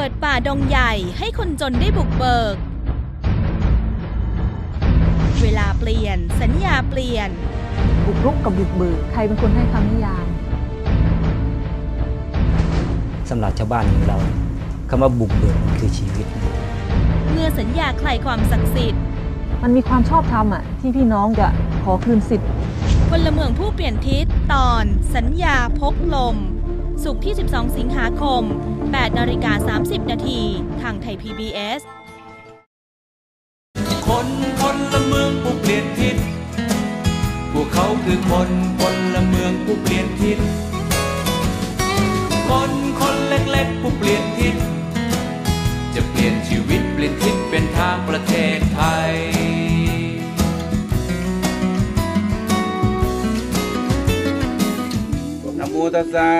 ปิดป่าดงใหญ่ให้คนจนได้บุกเบิก เวลาเปลี่ยน สัญญาเปลี่ยน บุกรุกกับบุกเบิก ใครเป็นคนให้คำนิยามสำหรับชาวบ้านอย่างเราคำว่าบุกเบิกมันคือชีวิตนะเมื่อสัญญาคลายความศักดิ์สิทธิ์ มันมีความชอบธรรมอะ ที่พี่น้องจะขอคืนสิทธิ์พลเมืองผู้เปลี่ยนทิศตอน สัญญาพกลม สุขที่ 12 สิงหาคม 8นาฬิกา30 นาทีทางไทย PBS คนคนละเมืองผู้เปลี่ยนทิศ พวกเขาคือคนคนละเมืองผู้เปลี่ยนทิศ คนคนเล็กๆผู้เปลี่ยนทิศ จะเปลี่ยนชีวิตเปลี่ยนทิศเป็นทางประเทศไทยนะโมตัสสะ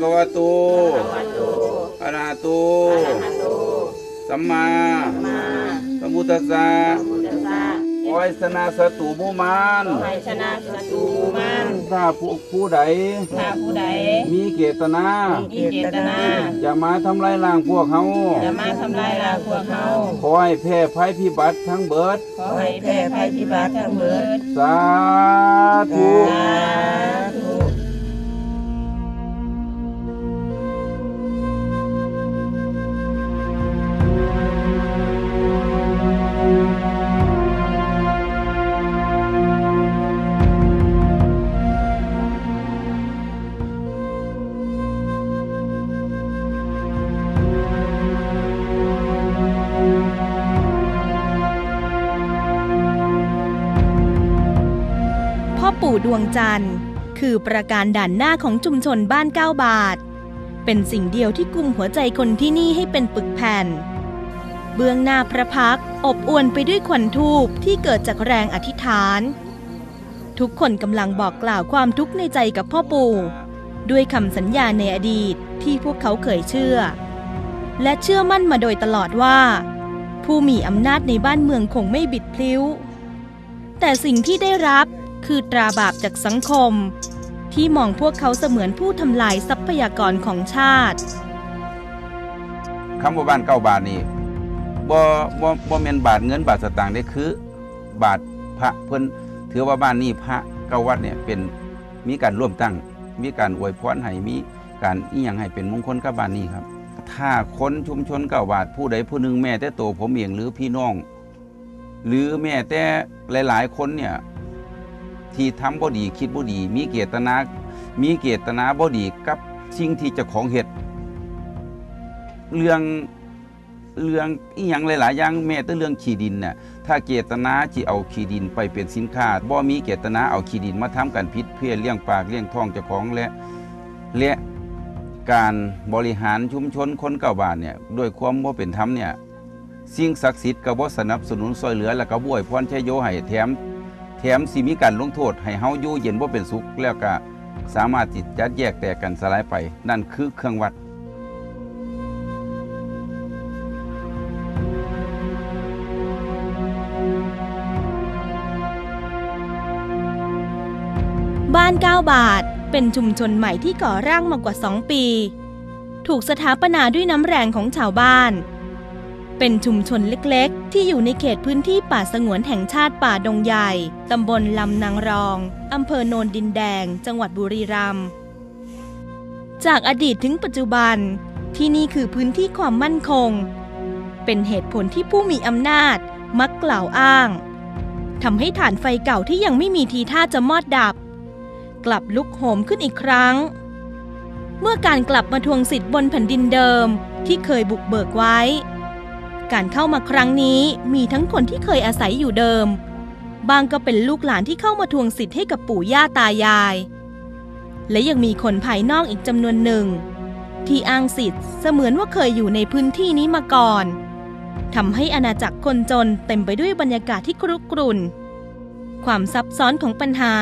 ภะคะวะโตอะระหะโตสัมมาสัมพุทธัสสะขอให้ชนะศัตรูหมู่มารให้ชนะศัตรูมันถ้าผู้ผู้ใดถ้าผู้ใด มีเจตนา มีเจตนา จะมาทำลายล้างพวกเขาจะมาทำลายล้างพวกเขาขอให้แพ้ภัยพิบัติทั้งเบิด ขอให้แพ้ภัยพิบัติทั้งเบิด สาธุ ปู่ดวงจันทร์ คือประการด่านหน้าของชุมชนบ้านเก้าบาท เป็นสิ่งเดียวที่กุมหัวใจคนที่นี่ให้เป็นปึกแผ่น เบื้องหน้าพระพักอบอวลไปด้วยควันทูบที่เกิดจากแรงอธิษฐาน ทุกคนกำลังบอกกล่าวความทุกข์ในใจกับพ่อปู่ ด้วยคำสัญญาในอดีตที่พวกเขาเคยเชื่อ และเชื่อมั่นมาโดยตลอดว่า ผู้มีอำนาจในบ้านเมืองคงไม่บิดพลิ้วแต่สิ่งที่ได้รับ คือตราบาปจากสังคม ที่มองพวกเขาเสมือนผู้ทำลายทรัพยากรของชาติคำว่าบ้านเก้าบาทนี่บ่บ่บ่แม่นบาทเงินบาทสตางค์ได้คือ บาทพระเพิ่นถือว่าบ้านนี้พระเก้าวัดเนี่ยเป็นมีการร่วมตั้ง มีการอวยพรให้มีการอีหยังให้เป็นมงคลกับบ้านนี้ครับ ถ้าคนชุมชนเก้าบาทผู้ใดผู้หนึ่งแม่แต่โตผมเองหรือพี่น้อง หรือแม่แต่หลาย ๆ คนเนี่ย ที่ทำบ่ดีคิดบ่ดี มีเจตนา มีเจตนาบ่ดีกับสิ่งที่เจ้าของเฮ็ดเรื่องเรื่องอีหยังหลายๆอย่างแม้แต่เรื่องขี้ดินน่ะถ้าเจตนาที่เอาขี้ดินไปเป็นสินค้าบ่มีเจตนาเอาขี้ดินมาทำกันพิษเพื่อเลี้ยงปากเลี้ยงท้องเจ้าของและและการบริหารชุมชนคนเก่าบ้านเนี่ยด้วยความบ่เป็นธรรมเนี่ยสิ่งศักดิ์สิทธิ์ก็บ่สนับสนุนช่วยเหลือ แล้วก็บ่วยพรชัยโยให้แถม แถมสิมีการลงโทษ ให้เฮาอยู่เย็นบ่าเป็นสุขแล้วก็สามารถจิตจัดแยกแตกกันสลายไป นั่นคือเครื่องวัดบ้าน9บาท เป็นชุมชนใหม่ที่ก่อร่างมากว่า 2 ปี ถูกสถาปนาด้วยน้ำแรงของชาวบ้าน เป็นชุมชนเล็กๆ ที่อยู่ในเขตพื้นที่ป่าสงวนแห่งชาติป่าดงใหญ่ ตำบลลำนางรอง อำเภอโนนดินแดง จังหวัดบุรีรัมย์ จากอดีตถึงปัจจุบัน ที่นี่คือพื้นที่ความมั่นคง เป็นเหตุผลที่ผู้มีอำนาจมักกล่าวอ้าง ทำให้ฐานไฟเก่าที่ยังไม่มีทีท่าจะมอดดับ กลับลุกโหมขึ้นอีกครั้ง เมื่อการกลับมาทวงสิทธิ์บนแผ่นดินเดิมที่เคยบุกเบิกไว้ การเข้ามาครั้งนี้มีทั้งคนที่เคยอาศัยอยู่เดิม บางก็เป็นลูกหลานที่เข้ามาทวงสิทธิ์ให้กับปู่ย่าตายาย และยังมีคนภายนอกอีกจำนวนหนึ่ง ที่อ้างสิทธิ์เสมือนว่าเคยอยู่ในพื้นที่นี้มาก่อนทำให้อาณาจักรคนจนเต็มไปด้วยบรรยากาศที่ครุกรุ่น ความซับซ้อนของปัญหา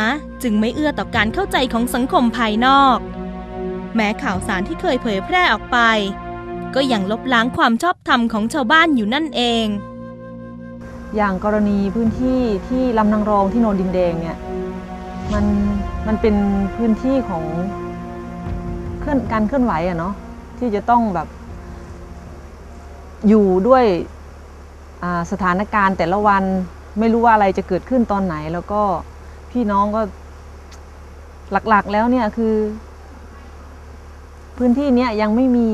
จึงไม่เอื้อต่อการเข้าใจของสังคมภายนอก แม้ข่าวสารที่เคยเผยแพร่ออกไป ก็ยังลบล้างความชอบธรรมของชาวบ้านอยู่นั่นเอง อย่างกรณีพื้นที่ที่ลำนางรองที่โนนดินแดงเนี่ยมันมันเป็นพื้นที่ของเคลื่อนการเคลื่อนไหวอะเนาะที่จะต้องแบบ อยู่ด้วยสถานการณ์แต่ละวันไม่รู้ว่าอะไรจะเกิดขึ้นตอนไหน แล้วก็พี่น้องก็หลักๆแล้วเนี่ยคือ พื้นที่เนี้ยยังไม่มี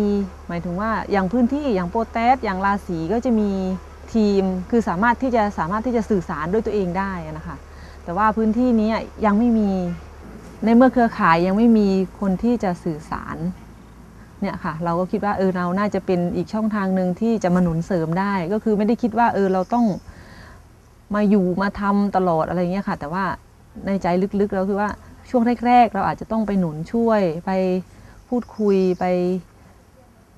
หมายถึงว่าอย่างพื้นที่อย่างโปรเตสอย่างราศีก็จะมีทีมคือสามารถที่จะสามารถที่จะสื่อสารด้วยตัวเองได้นะคะแต่ว่าพื้นที่นี้ยังไม่มีในเมื่อเครือข่ายยังไม่มีคนที่จะสื่อสารเนี่ยค่ะเราก็คิดว่าเออเราน่าจะเป็นอีกช่องทางหนึ่งที่จะมาหนุนเสริมได้ ก็คือไม่ได้คิดว่าเออเราต้องมาอยู่มาทำตลอดอะไรเงี้ยค่ะ แต่ว่าในใจลึกๆเราคือว่าช่วงแรกๆ เราอาจจะต้องไปหนุนช่วยไป พูดคุยไป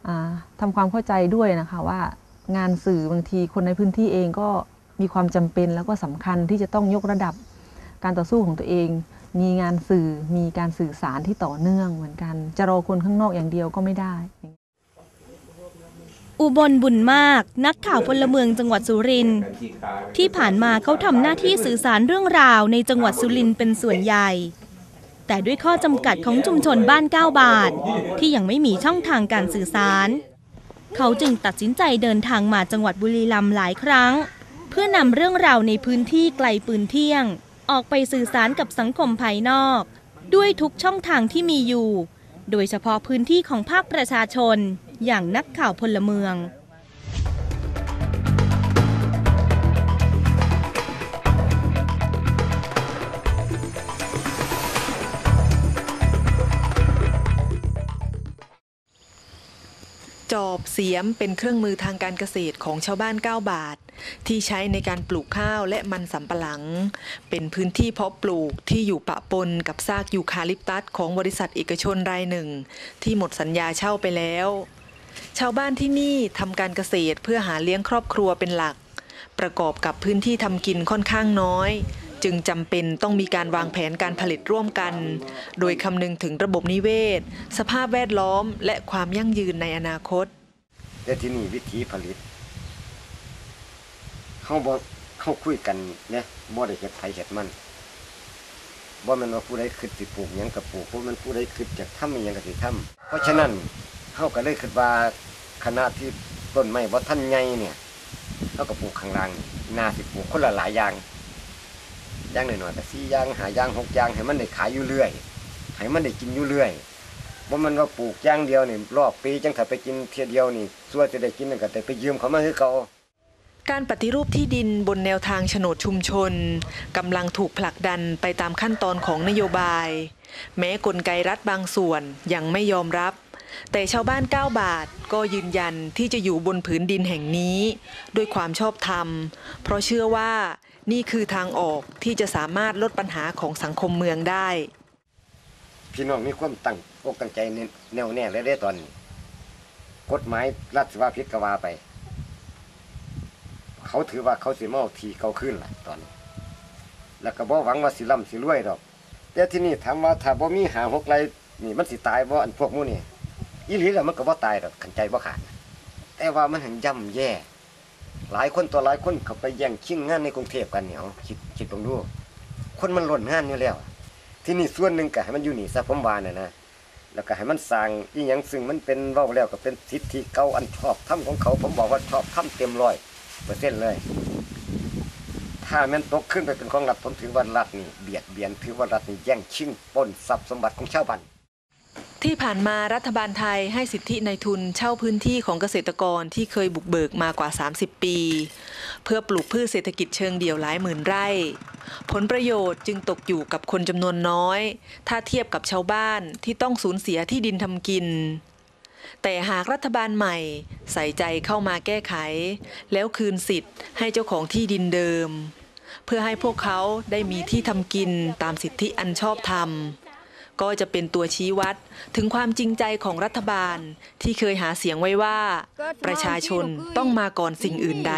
อ่าทำความเข้าใจด้วยนะคะว่างานสื่อบางทีคนในพื้นที่เองก็มีความจำเป็นแล้วก็สำคัญที่จะต้องยกระดับการต่อสู้ของตัวเอง มีงานสื่อมีการสื่อสารที่ต่อเนื่องเหมือนกัน จะรอคนข้างนอกอย่างเดียวก็ไม่ได้ อุบลบุญมาก นักข่าวพลเมืองจังหวัดสุรินทร์ที่ผ่านมาเขาทำหน้าที่สื่อสารเรื่องราวในจังหวัดสุรินทร์เป็นส่วนใหญ่ แต่ด้วยข้อจำกัดของชุมชนบ้าน 9 บาท ที่ยังไม่มีช่องทางการสื่อสาร เขาจึงตัดสินใจเดินทางมาจังหวัดบุรีรัมย์หลายครั้ง เพื่อนำเรื่องราวในพื้นที่ไกลปืนเที่ยง ออกไปสื่อสารกับสังคมภายนอก ด้วยทุกช่องทางที่มีอยู่ โดยเฉพาะพื้นที่ของภาคประชาชน อย่างนักข่าวพลเมือง จอบเสียมเป็นเครื่องมือทางการเกษตรของชาวบ้าน 9 บาท ที่ใช้ในการปลูกข้าวและมันสำปะหลัง เป็นพื้นที่เพาะปลูกที่อยู่ปะปนกับซากยูคาลิปตัสของบริษัทเอกชนรายหนึ่ง ที่หมดสัญญาเช่าไปแล้ว ชาวบ้านที่นี่ทำการเกษตรเพื่อหาเลี้ยงครอบครัวเป็นหลัก ประกอบกับพื้นที่ทำกินค่อนข้างน้อย จึงจำเป็นต้องมีการวางแผนการผลิตร่วมกัน โดยคำนึงถึงระบบนิเวศ สภาพแวดล้อม และความยั่งยืนในอนาคตแต่ที่นี่วิธีผลิตเขาบ่เขาคุยกันเนี่ยบ่ได้เฮ็ดไผเฮ็ดมันบ่ม่นว่าผู้ใดคิดสิปลูกยังก็ปลูกบ่แม่นผู้ใดคิดจะทำอิหยังก็สิทำเพราะฉะนั้นเฮาก็เลยคิดว่าขณะที่ต้นไม้บ่ทันใหญ่เนี่ยเฮาก็ปลูกข้างล่างนาสิปลูกคนละหลายอย่าง ย่างหน้อยๆก็4อย่าง5อย่าง6อย่างให้มันได้ขายอยู่เรื่อยให้มันได้กินอยู่เรื่อยบ่แมันว่าปลูกย่างเดียวนี่รอบปีจังถ้าไปกินเที่ยเดียวนี่ส่วนจะได้กินนั่นก็ได้ไปยืมเขามาคือเก่าการปฏิรูปที่ดินบนแนวทางโฉนดชุมชนกำลังถูกผลักดันไปตามขั้นตอนของนโยบาย แม้กลไกรัฐบางส่วนยังไม่ยอมรับ แต่ชาวบ้าน 9 บาทก็ยืนยันที่จะอยู่บนผืนดินแห่งนี้ ด้วยความชอบธรรม เพราะเชื่อว่า นี่คือทางออกที่จะสามารถลดปัญหาของสังคมเมืองได้ พี่น้องมีความตั้งอกตั้งใจแน่วแน่เลยเด้ตอนนี้กฎหมายรัฐสภาพิษกว่าไป เขาถือว่าเขาสิมาเอาทีเขาขึ้นละตอนนี้ แล้วก็บ่หวังว่าสิร่ำสิรวยดอกแต่ที่นี่ถามว่าถ้าบ่มีหาหกไรนี่มันสิตายบ่อันพวกมู่นี่อีหลีแล้วมันก็บ่ตายดอกขันใจบ่ขาดแต่ว่ามันหังย่ำแย่ หลายคนตัวหลายคนเขาไปแย่งชิงงานในกรุงเทพกันเนี่ยเอาคิดคิดลองดูคนมันหล่นงานอยู่แล้ว ที่นี่ส่วนหนึ่งก็ให้มันอยู่นี่ซะผมว่าน่ะนะแล้วก็ให้มันสร้างอีหยังซึ่งมันเป็นเว้าแล้วก็เป็นสิทธิเก่าอันชอบธรรมของเขา ผมบอกว่าชอบธรรมเต็มร้อยเปอร์เซ็นต์เลย ถ้ามันตกขึ้นไปเป็นของรัฐผมถือว่ารัฐนี่เบียดเบียนถือว่ารัฐนี่แย่งชิงปล้นทรัพย์สมบัติของชาวบ้าน ที่ผ่านมารัฐบาลไทยให้สิทธิในทุนเช่าพื้นที่ของเกษตรกรที่เคยบุกเบิกมากว่า 30 ปี เพื่อปลูกพืชเศรษฐกิจเชิงเดี่ยวหลายหมื่นไร่ ผลประโยชน์จึงตกอยู่กับคนจำนวนน้อย ถ้าเทียบกับชาวบ้านที่ต้องสูญเสียที่ดินทำกิน แต่หากรัฐบาลใหม่ใส่ใจเข้ามาแก้ไข แล้วคืนสิทธิ์ให้เจ้าของที่ดินเดิม เพื่อให้พวกเขาได้มีที่ทำกินตามสิทธิอันชอบธรรม ก็จะเป็นตัวชี้วัดถึงความจริงใจของรัฐบาลที่เคยหาเสียงไว้ว่า ประชาชนต้องมาก่อนสิ่งอื่นใด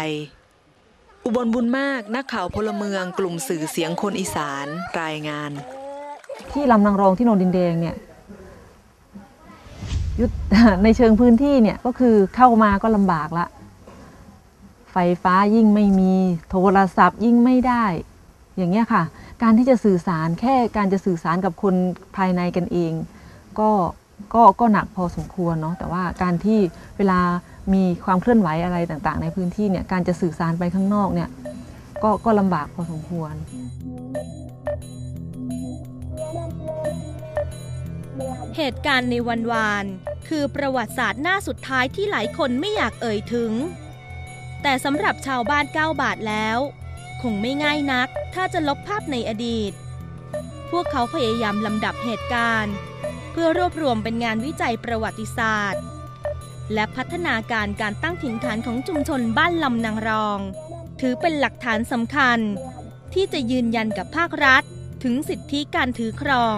อุบลบุญมากนักข่าวพลเมืองกลุ่มสื่อเสียงคนอีสานรายงาน ที่ลำนางรองที่โนนดินแดงเนี่ยยุทธในเชิงพื้นที่เนี่ยก็คือเข้ามาก็ลำบากละ ไฟฟ้ายิ่งไม่มีโทรศัพท์ยิ่งไม่ได้ อย่างเงี้ยค่ะ การที่จะสื่อสารแค่การจะสื่อสารกับคนภายในกันเอง ก็ก็ก็หนักพอสมควรเนาะแต่ว่าการที่เวลามีความเคลื่อนไหวอะไรต่างๆ ในพื้นที่เนี่ยการจะสื่อสารไปข้างนอกเนี่ยก็ก็ลำบากพอสมควร เหตุการณ์ในวันวาน คือประวัติศาสตร์หน้าสุดท้ายที่หลายคนไม่อยากเอ่ยถึง แต่สำหรับชาวบ้าน9บาทแล้ว คงไม่ง่ายนัก ถ้าจะลบภาพในอดีต พวกเขาพยายามลำดับเหตุการณ์ เพื่อรวบรวมเป็นงานวิจัยประวัติศาสตร์ และพัฒนาการการตั้งถิ่นฐานของชุมชนบ้านลำนางรอง ถือเป็นหลักฐานสำคัญ ที่จะยืนยันกับภาครัฐ ถึงสิทธิการถือครอง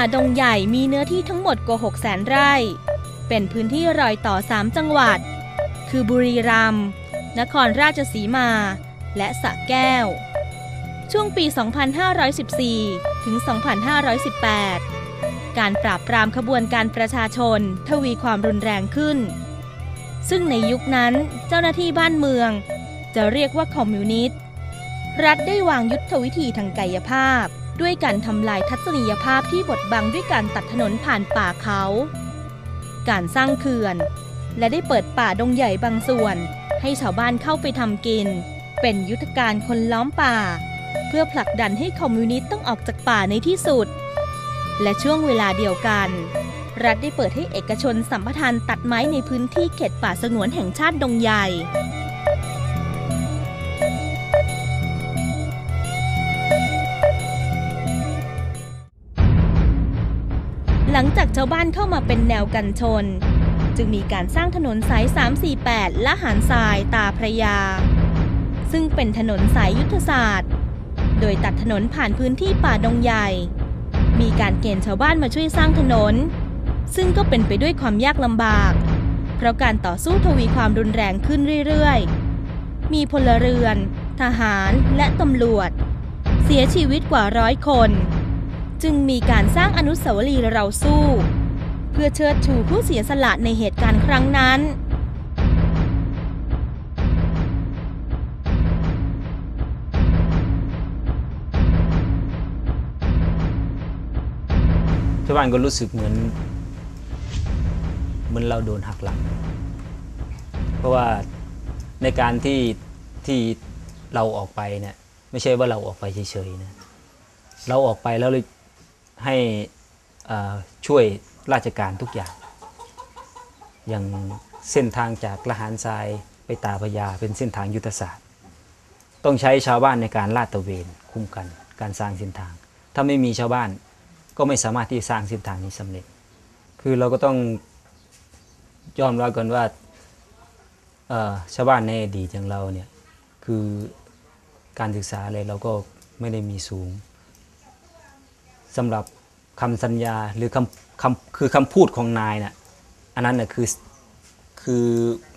ป่าดงใหญ่มีเนื้อที่ทั้งหมดกว่า6แสนไร่ เป็นพื้นที่รอยต่อ 3 จังหวัด คือบุรีรัมย์ นครราชสีมา และสระแก้ว ช่วงปี 2514 ถึง 2518 การปราบปรามขบวนการประชาชนทวีความรุนแรงขึ้น ซึ่งในยุคนั้นเจ้าหน้าที่บ้านเมือง จะเรียกว่าคอมมิวนิสต์ รัฐได้วางยุทธวิธีทางกายภาพ ด้วยการทำลายทัศนียภาพที่บดบังด้วยการตัดถนนผ่านป่าเขา การสร้างเขื่อน และได้เปิดป่าดงใหญ่บางส่วน ให้ชาวบ้านเข้าไปทำกิน เป็นยุทธการคนล้อมป่า เพื่อผลักดันให้คอมมิวนิสต์ต้องออกจากป่าในที่สุด และช่วงเวลาเดียวกัน รัฐได้เปิดให้เอกชนสัมปทานตัดไม้ในพื้นที่เขตป่าสงวนแห่งชาติดงใหญ่ ชาวบ้านเข้ามาเป็นแนวกันชน จึงมีการสร้างถนนสาย 348และหานทรายตาพระยา ซึ่งเป็นถนนสายยุทธศาสตร์ โดยตัดถนนผ่านพื้นที่ป่าดงใหญ่ มีการเกณฑ์ชาวบ้านมาช่วยสร้างถนน ซึ่งก็เป็นไปด้วยความยากลำบาก เพราะการต่อสู้ทวีความรุนแรงขึ้นเรื่อยๆ มีพลเรือน ทหารและตำรวจ เสียชีวิตกว่าร้อยคน จึงมีการสร้างอนุสาวรีย์เราสู้ เพื่อเชิดชูผู้เสียสละในเหตุการณ์ครั้งนั้นชาวบ้านก็รู้สึกเหมือน เหมือนเราโดนหักหลัง เพราะว่าในการที่ที่เราออกไปเนี่ยไม่ใช่ว่าเราออกไปเฉยๆนะเราออกไปแล้วเลย ให้ช่วยราชการทุกอย่าง อย่างเส้นทางจากละหารทรายไปตาพยาเป็นเส้นทางยุทธศาสตร์ ต้องใช้ชาวบ้านในการลาดตระเวนคุ้มกันการสร้างเส้นทาง ถ้าไม่มีชาวบ้านก็ไม่สามารถที่จะสร้างเส้นทางนี้สำเร็จ คือเราก็ต้องยอมรับกันว่าชาวบ้านในอดีตอย่างเราเนี่ยคือการศึกษาอะไรเราก็ไม่ได้มีสูง สำหรับคำสัญญาหรือคำคำคือคำพูดของนายน่ะอันนั้นน่ะคือคือ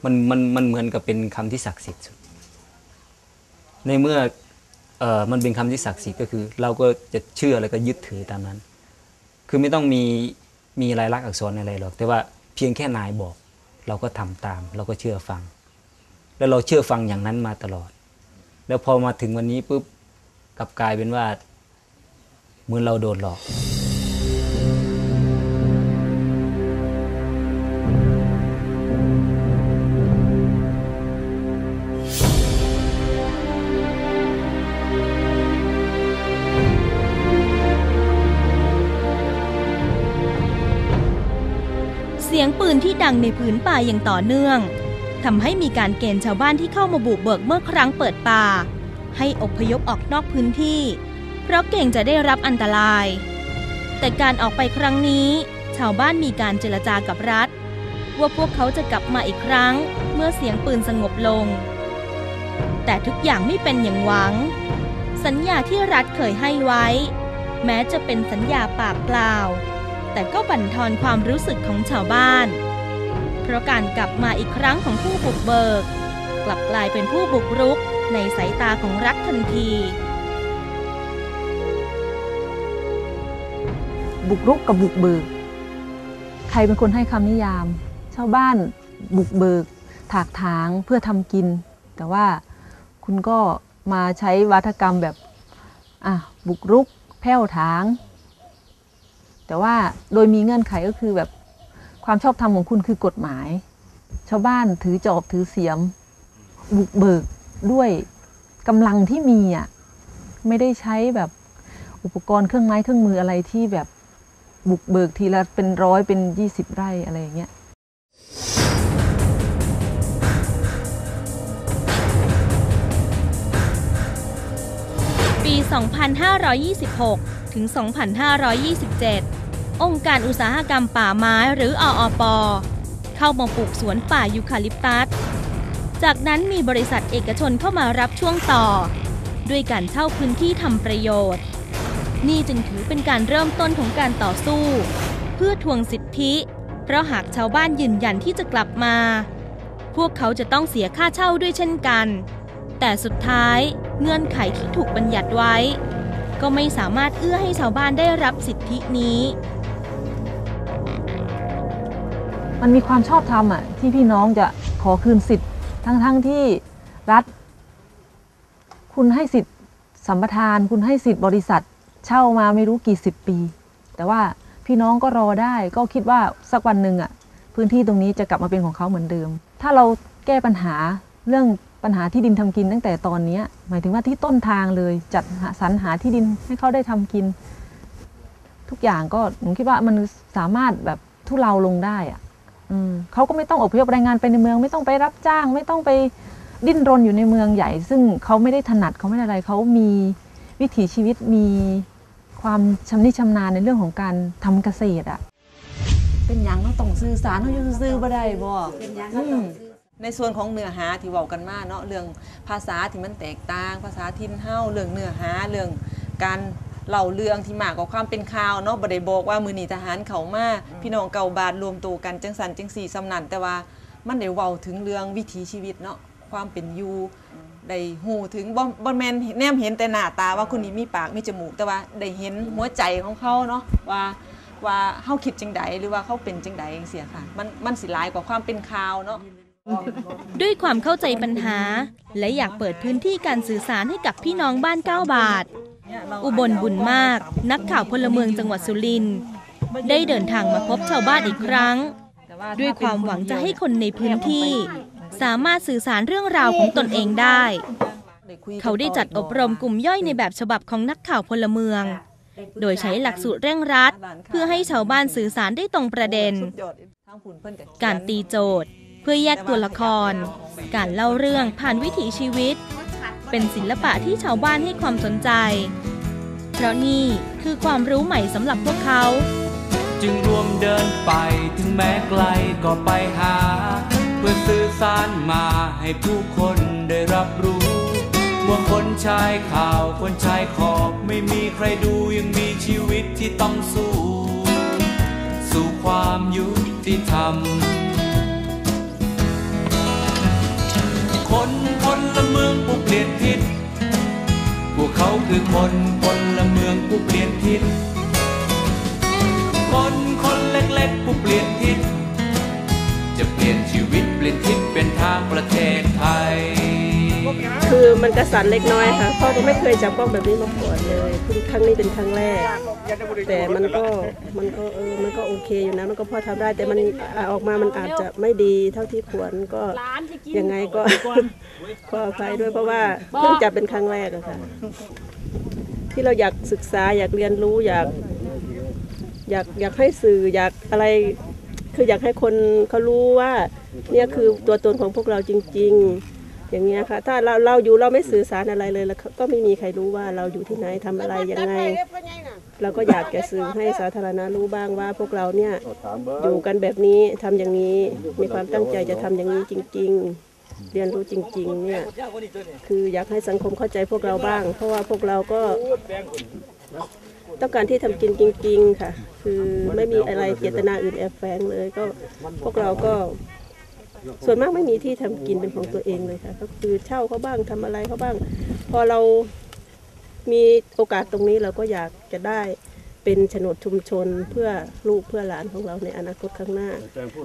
มันมันมันเหมือนกับเป็นคำที่ศักดิ์สิทธิ์สุดในเมื่อเออมันเป็นคำที่ศักดิ์สิทธิ์ก็คือ เราก็จะเชื่อแล้วก็ยึดถือตามนั้น คือไม่ต้องมีมีลายลักษณ์อักษรอะไรหรอก แต่ว่าเพียงแค่นายบอก เราก็ทำตาม เราก็เชื่อฟัง แล้วเราเชื่อฟังอย่างนั้นมาตลอด แล้วพอมาถึงวันนี้ปุ๊บกลับกลายเป็นว่า มือนเราโดนหลอก เสียงปืนที่ดังในผืนป่าอย่างต่อเนื่องทำให้มีการเกณฑ์ชาวบ้านที่เข้ามาบุกเบิกเมื่อครั้งเปิดป่า ให้อพยพออกนอกพื้นที่ ราะเก่งจะได้รับอันตราย แต่การออกไปครั้งนี้ ชาวบ้านมีการเจรจากับรัฐ ว่าพวกเขาจะกลับมาอีกครั้ง เมื่อเสียงปืนสงบลง แต่ทุกอย่างไม่เป็นอย่างหวัง สัญญาที่รัฐเคยให้ไว้ แม้จะเป็นสัญญาปากเปล่า แต่ก็บั่นทอนความรู้สึกของชาวบ้าน เพราะการกลับมาอีกครั้งของผู้บุกเบิก กลับกลายเป็นผู้บุกรุกในสายตาของรัฐทันที บุกรุกกับบุกเบิก ใครเป็นคนให้คำนิยาม ชาวบ้านบุกเบิก ถากถางเพื่อทำกิน แต่ว่าคุณก็มาใช้วัฒกรรมแบบอะบุกรุก แผ่วถาง แต่ว่าโดยมีเงื่อนไขก็คือแบบความชอบธรรมของคุณคือกฎหมาย ชาวบ้านถือจอบถือเสียม บุกเบิกด้วยกำลังที่มีอะไม่ได้ใช้แบบอุปกรณ์เครื่องไม้เครื่องมืออะไรที่แบบ บุกเบิกทีละเป็นร้อยเป็นยี่สิบไร่อะไรอย่างเงี้ยปี 2526 ถึง 2527 องค์การอุตสาหกรรมป่าไม้หรือออป เข้ามาปลูกสวนป่ายูคาลิปตัส จากนั้นมีบริษัทเอกชนเข้ามารับช่วงต่อ ด้วยการเช่าพื้นที่ทำประโยชน์ นี่จึงถือเป็นการเริ่มต้นของการต่อสู้ เพื่อทวงสิทธิ เพราะหากชาวบ้านยืนยันที่จะกลับมา พวกเขาจะต้องเสียค่าเช่าด้วยเช่นกัน แต่สุดท้ายเงื่อนไขที่ถูกบัญญัติไว้ ก็ไม่สามารถเอื้อให้ชาวบ้านได้รับสิทธินี้มันมีความชอบธรรมอะที่พี่น้องจะขอคืนสิทธิ์ทั้งๆทที่รัฐ คุณให้สิทธิ์สัมปทาน คุณให้สิทธิ์บริษัท เช่ามาไม่รู้กี่สิบปี แต่ว่าพี่น้องก็รอได้ก็คิดว่าสักวันหนึ่งอะพื้นที่ตรงนี้จะกลับมาเป็นของเขาเหมือนเดิม ถ้าเราแก้ปัญหาเรื่องปัญหาที่ดินทำกินตั้งแต่ตอนนี้ หมายถึงว่าที่ต้นทางเลยจัดสรรหาที่ดินให้เขาได้ทำกิน ทุกอย่างก็หนูคิดว่ามันสามารถแบบทุเลาลงได้อะอืมเขาก็ไม่ต้องอพยพแรงงานไปในเมือง ไม่ต้องไปรับจ้าง ไม่ต้องไปดิ้นรนอยู่ในเมืองใหญ่ ซึ่งเขาไม่ได้ถนัดเขาไม่ได้อะไรเขามีวิถีชีวิตมี ความชำนิชำนาญในเรื่องของการทำเกษตรอะ เป็นหยังเราต้องสื่อสารเราอยู่ซื่อๆบ่ได้บ่อืมในส่วนของเนื้อหาที่เว้ากันมาเนาะเรื่องภาษาที่มันแตกต่าง ภาษาถิ่นเฮาเรื่องเนื้อหาเรื่องการเล่าเรื่องที่มากกว่าความเป็นข่าวเนาะบ่ได้บอกว่ามื้อนี้ทหารเข้ามาพี่น้องเก่าบาทรวมตัวกันจังสันจังสี่สำนันแต่ว่ามันได้เว้าถึงเรื่องวิถีชีวิตเนาะความเป็นอยู่ ได้ฮู้ถึงบ่บ่แมนแนมเห็นแต่หน้าตาว่าคนนี้มีปากมีจมูก แต่ว่าได้เห็นหัวใจของเขาเนาะว่าว่าเฮาคิดจังใดหรือว่าเขาเป็นจังใดจังเสียค่ะ มันมันสิหลายกว่าความเป็นข่าวเนาะด้วยความเข้าใจปัญหา และอยากเปิดพื้นที่การสื่อสารให้กับพี่น้องบ้าน9บาท อุบลบุญมาก นักข่าวพลเมืองจังหวัดสุรินทร์ได้เดินทางมาพบชาวบ้านอีกครั้ง ด้วยความหวังจะให้คนในพื้นที่ สามารถสื่อสารเรื่องราวของตนเองได้ เขาได้จัดอบรมกลุ่มย่อยในแบบฉบับของนักข่าวพลเมือง โดยใช้หลักสูตรเร่งรัด เพื่อให้ชาวบ้านสื่อสารได้ตรงประเด็น การตีโจทย์ เพื่อแยกตัวละคร การเล่าเรื่องผ่านวิถีชีวิต เป็นศิลปะที่ชาวบ้านให้ความสนใจ เพราะนี่คือความรู้ใหม่สำหรับพวกเขา จึงรวมเดินไปถึงแม้ไกลก็ไปหา เพื่อสื่อสารมาให้ผู้คนได้รับรู้ ว่าคนชายข่าวคนชายขอบไม่มีใครดูยังมีชีวิตที่ต้องสู้ สู่ความยุติธรรม คนคนละเมืองผู้เปลี่ยนทิศพวกเขาคือคนคนละเมืองผู้เปลี่ยนทิศคนคนเล็กๆผู้เปลี่ยนทิศ ปลี่ยนชีวิตเปลี่ยนทิศเป็นทางประเทศไทย คือมันกระสันเล็กน้อยค่ะ พ่อก็ไม่เคยจับกล้องแบบนี้มาก่อนเลยเพิ่งครั้งนี้เป็นครั้งแรก แต่มันก็มันก็เออมันก็โอเคอยู่นะมันก็พอทำได้ แต่มันอ่าออกมามันอาจจะไม่ดีเท่าที่ควรก็ยังไงก็ ขออภัยด้วยเพราะว่าเพิ่งจับเป็นครั้งแรกอะค่ะ ที่เราอยากศึกษาอยากเรียนรู้อยาก อยากอยากให้สื่ออยากอะไร คืออยากให้คนเขารู้ว่าเนี่ยคือตัวตนของพวกเราจริง ๆ อย่างเงี้ยค่ะ ถ้าเราเราอยู่เราไม่สื่อสารอะไรเลยแล้วก็ไม่มีใครรู้ว่าเราอยู่ที่ไหนทำอะไรยังไง เราก็อยากจะสื่อให้สาธารณะรู้บ้างว่าพวกเราเนี่ยอยู่กันแบบนี้ทำอย่างนี้มีความตั้งใจจะทำอย่างนี้จริง ๆ เรียนรู้จริง ๆ เนี่ยคืออยากให้สังคมเข้าใจพวกเราบ้าง เพราะว่าพวกเราก็ ต้องการที่ทำกินจริงๆค่ะ คือไม่มีอะไรเจตนาอื่นแอบแฝงเลย ก็พวกเราก็ส่วนมากไม่มีที่ทำกินเป็นของตัวเองเลยค่ะ ก็คือเช่าเขาบ้างทำอะไรเขาบ้าง พอเรามีโอกาสตรงนี้เราก็อยากจะได้เป็นโฉนดชุมชนเพื่อลูกเพื่อหลานของเราในอนาคตข้างหน้า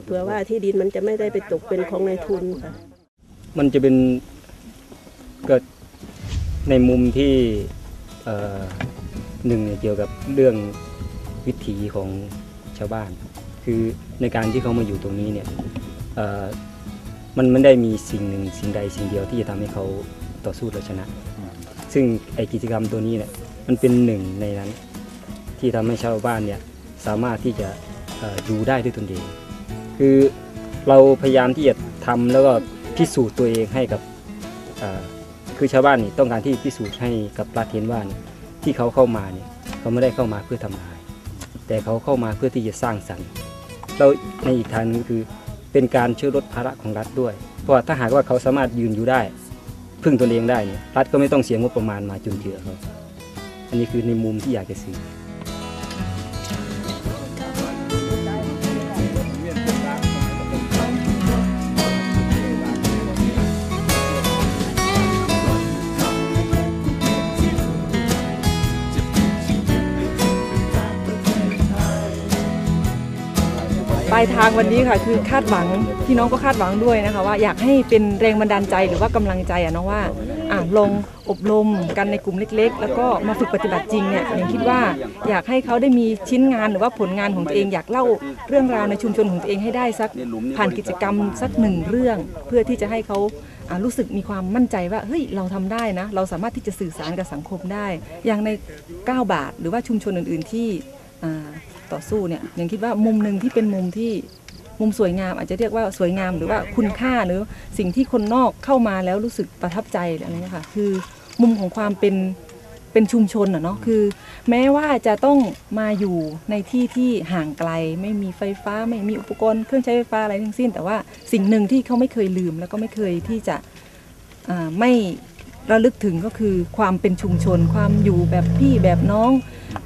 เผื่อว่าที่ดินมันจะไม่ได้ไปตกเป็นของนายทุนค่ะ มันจะเป็นเกิดในมุมที่ หนึ่งเนี่ยเกี่ยวกับเรื่องวิถีของชาวบ้าน คือในการที่เขามาอยู่ตรงนี้เนี่ยเอ่อมันไม่ได้มีสิ่งหนึ่งสิ่งใดสิ่งเดียวที่จะทำให้เขาต่อสู้และชนะ ซึ่งไอกิจกรรมตัวนี้เนี่ยมันเป็นหนึ่งในนั้น ที่ทำให้ชาวบ้านเนี่ยสามารถที่จะอยู่ได้ด้วยตนเอง คือเราพยายามที่จะทำแล้วก็พิสูจน์ตัวเองให้กับคือชาวบ้านนี่ต้องการที่พิสูจน์ให้กับรัฐเห็นว่าเนี่ย ที่เขาเข้ามาเนี่ยเขาไม่ได้เข้ามาเพื่อทำลาย แต่เขาเข้ามาเพื่อที่จะสร้างสรรค์แล้วในอีกทางหนึงคือเป็นการช่วยลดภาระของรัฐด้วย เพราะถ้าหากว่าเขาสามารถยืนอยู่ได้ พึ่งตนเองได้เนี่ยรัฐก็ไม่ต้องเสียงบประมาณมาจุนเจือเขาอันนี้คือในมุมที่อยากจะสื่อ ลายทางวันนี้ค่ะ คือคาดหวังพี่น้องก็คาดหวังด้วยนะคะ ว่าอยากให้เป็นแรงบันดาลใจหรือว่ากำลังใจอะเนาะว่าอ่าลงอบรมกันในกลุ่มเล็ก ๆ แล้วก็มาฝึกปฏิบัติจริงเนี่ยยังคิดว่าอยากให้เขาได้มีชิ้นงานหรือว่าผลงานของตัวเองอยากเล่าเรื่องราวในชุมชนของตัวเองให้ได้สักผ่านกิจกรรมสักหนึ่งเรื่อง เพื่อที่จะให้เขารู้สึกมีความมั่นใจว่าเฮ้ยเราทำได้นะ เราสามารถที่จะสื่อสารกับสังคมได้ อย่างใน 9 บาท หรือว่าชุมชนอื่น ๆที่ ต่อสู้เนี่ยยังคิดว่ามุมหนึ่งที่เป็นมุมที่มุมสวยงามอาจจะเรียกว่าสวยงามหรือว่าคุณค่าหรือสิ่งที่คนนอกเข้ามาแล้วรู้สึกประทับใจอะไรเงี้ยค่ะคือมุมของความเป็นเป็นชุมชนอะเนาะคือ แม้ว่าจะต้องมาอยู่ในที่ที่ห่างไกล ไม่มีไฟฟ้าไม่มีอุปกรณ์เครื่องใช้ไฟฟ้าอะไรทั้งสิ้น แต่ว่าสิ่งหนึ่งที่เขาไม่เคยลืม แล้วก็ไม่เคยที่จะไม่ระลึกถึงก็คือความเป็นชุมชน ความอยู่แบบพี่แบบน้อง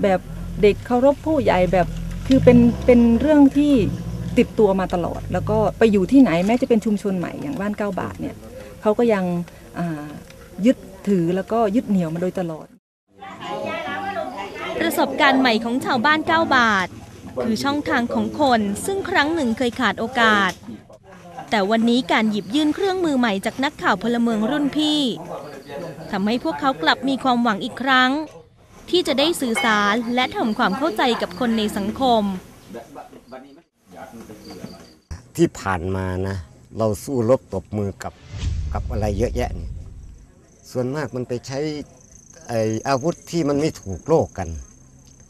แบบ เด็กเคารพผู้ใหญ่แบบ คือเป็นเป็นเรื่องที่ติดตัวมาตลอด แล้วก็ไปอยู่ที่ไหนแม้จะเป็นชุมชนใหม่อย่างบ้านเก้าบาทเนี่ยเขาก็ยังยึดถือแล้วก็ยึดเหนี่ยวมาโดยตลอด ประสบการณ์ใหม่ของชาวบ้าน9บาท คือช่องทางของคนซึ่งครั้งหนึ่งเคยขาดโอกาส แต่วันนี้การหยิบยื่นเครื่องมือใหม่จากนักข่าวพลเมืองรุ่นพี่ทำให้พวกเขากลับมีความหวังอีกครั้ง ที่จะได้สื่อสารและทำความเข้าใจกับคนในสังคม ที่ผ่านมานะ เราสู้รบตบมือกับกับอะไรเยอะแยะเนี่ยส่วนมากมันไปใช้ไออาวุธที่มันไม่ถูกโลกกัน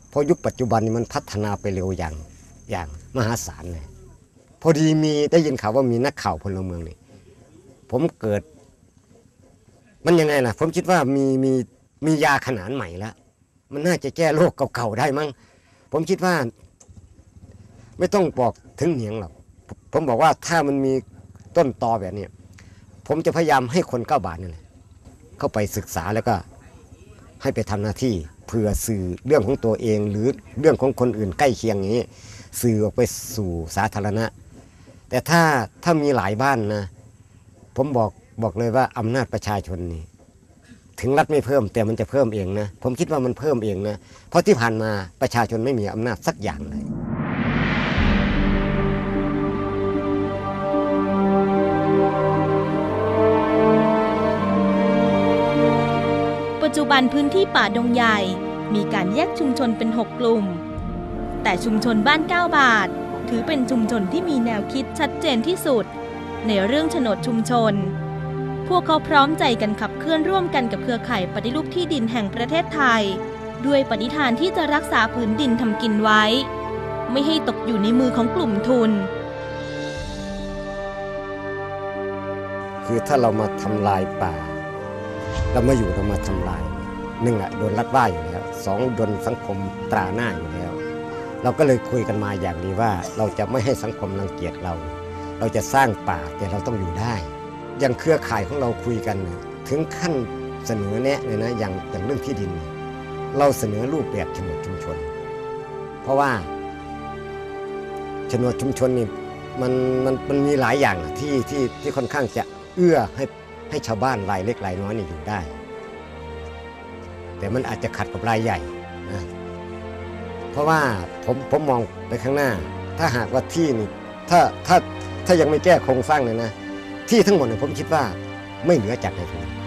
เพราะยุคปัจจุบันนี้มันพัฒนาไปเร็วอย่างอย่างมหาศาลเลยพอดีมีได้ยินข่าวว่ามีนักข่าวพลเมืองนี่ผมเกิด มันยังไงล่ะ ผมคิดว่ามีมีมียาขนานใหม่แล้ว มันน่าจะแก้โรคเก่าๆได้มั้งผมคิดว่า ไม่ต้องบอกถึงเหนียงหรอกผมบอกว่าถ้ามันมีต้นตอแบบนี้ผมจะพยายามให้คนเก้าบาทนี่แหละเข้าไปศึกษาแล้วก็ ให้ไปทำหน้าที่เพื่อสื่อเรื่องของตัวเอง หรือเรื่องของคนอื่นใกล้เคียงอย่างนี้ สื่อออกไปสู่สาธารณะ แต่ถ้าถ้ามีหลายบ้านนะ ผมบอกบอกเลยว่าอำนาจประชาชนนี่ ถึงรัฐไม่เพิ่ม แต่มันจะเพิ่มเองนะ ผมคิดว่ามันเพิ่มเองนะ เพราะที่ผ่านมาประชาชนไม่มีอำนาจสักอย่างเลยปัจจุบันพื้นที่ป่าดงใหญ่ มีการแยกชุมชนเป็น 6 กลุ่ม แต่ชุมชนบ้าน 9 บาท ถือเป็นชุมชนที่มีแนวคิดชัดเจนที่สุด ในเรื่องโฉนดชุมชน พวกเขาพร้อมใจกันขับเคลื่อนร่วมกันกับเครือข่ายปฏิรูปที่ดินแห่งประเทศไทย ด้วยปณิธานที่จะรักษาผืนดินทำกินไว้ ไม่ให้ตกอยู่ในมือของกลุ่มทุน คือถ้าเรามาทำลายป่า เรามาอยู่เรามาทำลายหนึ่งอะโดนรัดว่าอยู่แล้วสองโดนสังคมตราหน้าอยู่แล้ว เราก็เลยคุยกันมาอย่างนี้ว่า เราจะไม่ให้สังคมรังเกียจเรา เราจะสร้างป่าแต่เราต้องอยู่ได้ อย่างเครือข่ายของเราคุยกัน ถึงขั้นเสนอแนะเลยนะอย่างอย่างเรื่องที่ดิน เราเสนอรูปแบบโฉนดชุมชน เพราะว่าโฉนดชุมชนนี่มันมันมันมีหลายอย่างที่ที่ที่ค่อนข้างจะเอื้อให้ให้ชาวบ้านรายเล็กรายน้อยนี่อยู่ได้ แต่มันอาจจะขัดกับรายใหญ่นะเพราะว่าผมผมมองไปข้างหน้า ถ้าหากว่าที่นี่ถ้าถ้าถ้ายังไม่แก้โครงสร้างเลยนะ ที่ทั้งหมดเนี่ยผมคิดว่าไม่เหลือจากในทุนอุ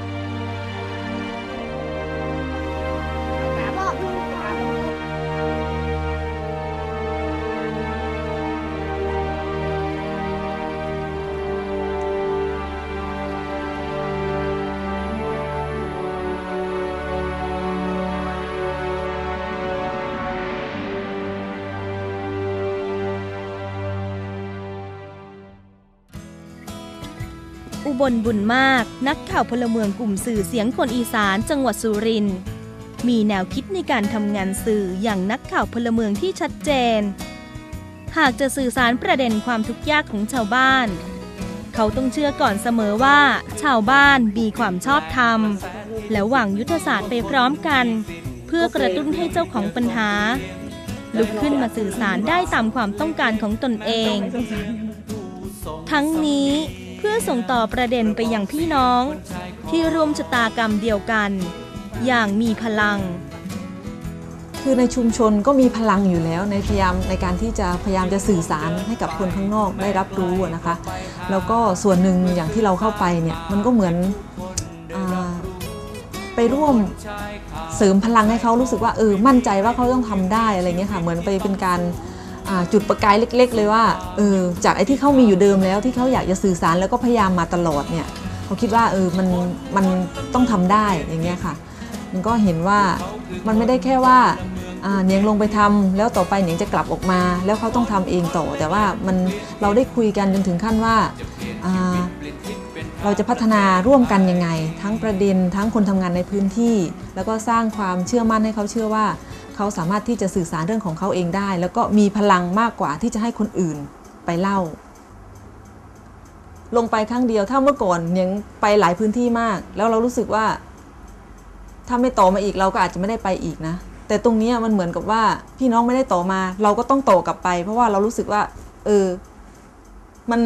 บลบุญมาก นักข่าวพลเมืองกลุ่มสื่อเสียงคนอีสานจังหวัดสุรินทร์มีแนวคิดในการทำงานสื่ออย่างนักข่าวพลเมืองที่ชัดเจน หากจะสื่อสารประเด็นความทุกข์ยากของชาวบ้าน เขาต้องเชื่อก่อนเสมอว่า ชาวบ้านมีความชอบธรรม และวางยุทธศาสตร์ไปพร้อมกัน เพื่อกระตุ้นให้เจ้าของปัญหา ลุกขึ้นมาสื่อสารได้ตามความต้องการของตนเอง ทั้งนี้ พื่อส่งต่อประเด็นไปยังพี่น้อง ที่ร่วมชะตากรรมเดียวกัน อย่างมีพลัง คือในชุมชนก็มีพลังอยู่แล้วในพยายามในการที่จะพยายามจะสื่อสารให้กับคนข้างนอกได้รับรู้นะคะ แล้วก็ส่วนหนึ่งอย่างที่เราเข้าไปเนี่ยมันก็เหมือนอไปร่วมเสริมพลังให้เขารู้สึกว่าเออมั่นใจว่าเขาต้องทำได้อะไรเงี้ยค่ะเหมือนไปเป็นการ จุดประกายเล็ก ๆ เลยว่าเออจากไอ้ที่เขามีอยู่เดิมแล้วที่เขาอยากจะสื่อสารแล้วก็พยายามมาตลอดเนี่ยเขาคิดว่าเออมันมันต้องทำได้อย่างเงี้ยค่ะมันก็เห็นว่ามันไม่ได้แค่ว่าเนียงลงไปทำแล้วต่อไปเนียงจะกลับออกมา แล้วเขาต้องทำเองต่อ แต่ว่ามันเราได้คุยกันจนถึงขั้นว่าอ่าเราจะพัฒนาร่วมกันยังไง ทั้งประเด็นทั้งคนทำงานในพื้นที่ แล้วก็สร้างความเชื่อมั่นให้เขาเชื่อว่า เขาสามารถที่จะสื่อสารเรื่องของเขาเองได้ แล้วก็มีพลังมากกว่าที่จะให้คนอื่นไปเล่า ลงไปครั้งเดียวถ้าเมื่อก่อนเนียงไปหลายพื้นที่มาก แล้วเรารู้สึกว่า ถ้าไม่ต่อมาอีกเราก็อาจจะไม่ได้ไปอีกนะ แต่ตรงนี้มันเหมือนกับว่าพี่น้องไม่ได้ต่อมา เราก็ต้องต่อกลับไป เพราะว่าเรารู้สึกว่า เออ มัน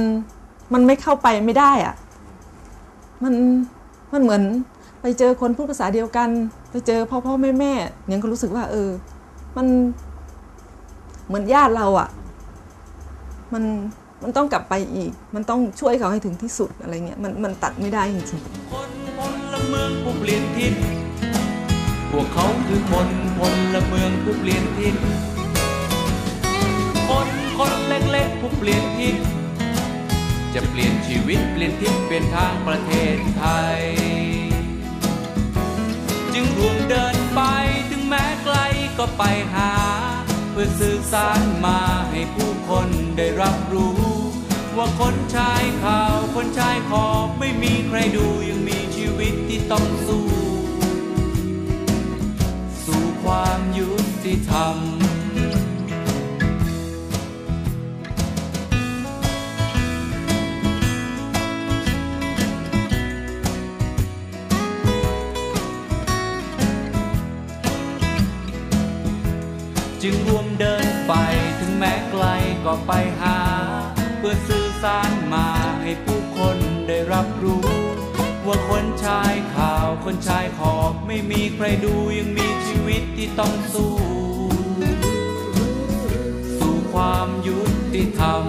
มันไม่เข้าไปไม่ได้อะมันมันเหมือนไปเจอคนพูดภาษาเดียวกันไปเจอพ่อพ่อแม่แม่เนี่ยก็รู้สึกว่า เออ มันเหมือนญาติเราอะ่ะ มันมันต้องกลับไปอีก มันต้องช่วยเขาให้ถึงที่สุดอะไรเงี้ยมันมันตัดไม่ได้จริงๆคนพลเมืองผู้เปลี่ยนทิศพวกเขาคือคนพลเมืองผู้เปลี่ยนทิศคนคนเล็กๆผู้เปลี่ยนทิศจะเปลี่ยนชีวิตเปลี่ยนทิศเปลี่ยนทางประเทศไทย จึงรวมเดินไปถึงแม้ไกลก็ไปหา เพื่อสื่อสารมาให้ผู้คนได้รับรู้ ว่าคนชายขาวคนชายขอบไม่มีใครดูยังมีชีวิตที่ต้องสู้ สู่ความยุติธรรม จึงรวมเดินไปถึงแม้ไกลก็ไปหา เพื่อสื่อสารมาให้ผู้คนได้รับรู้ ว่าคนชายข่าวคนชายขอบไม่มีใครดูยังมีชีวิตที่ต้องสู้ สู่ความยุติธรรม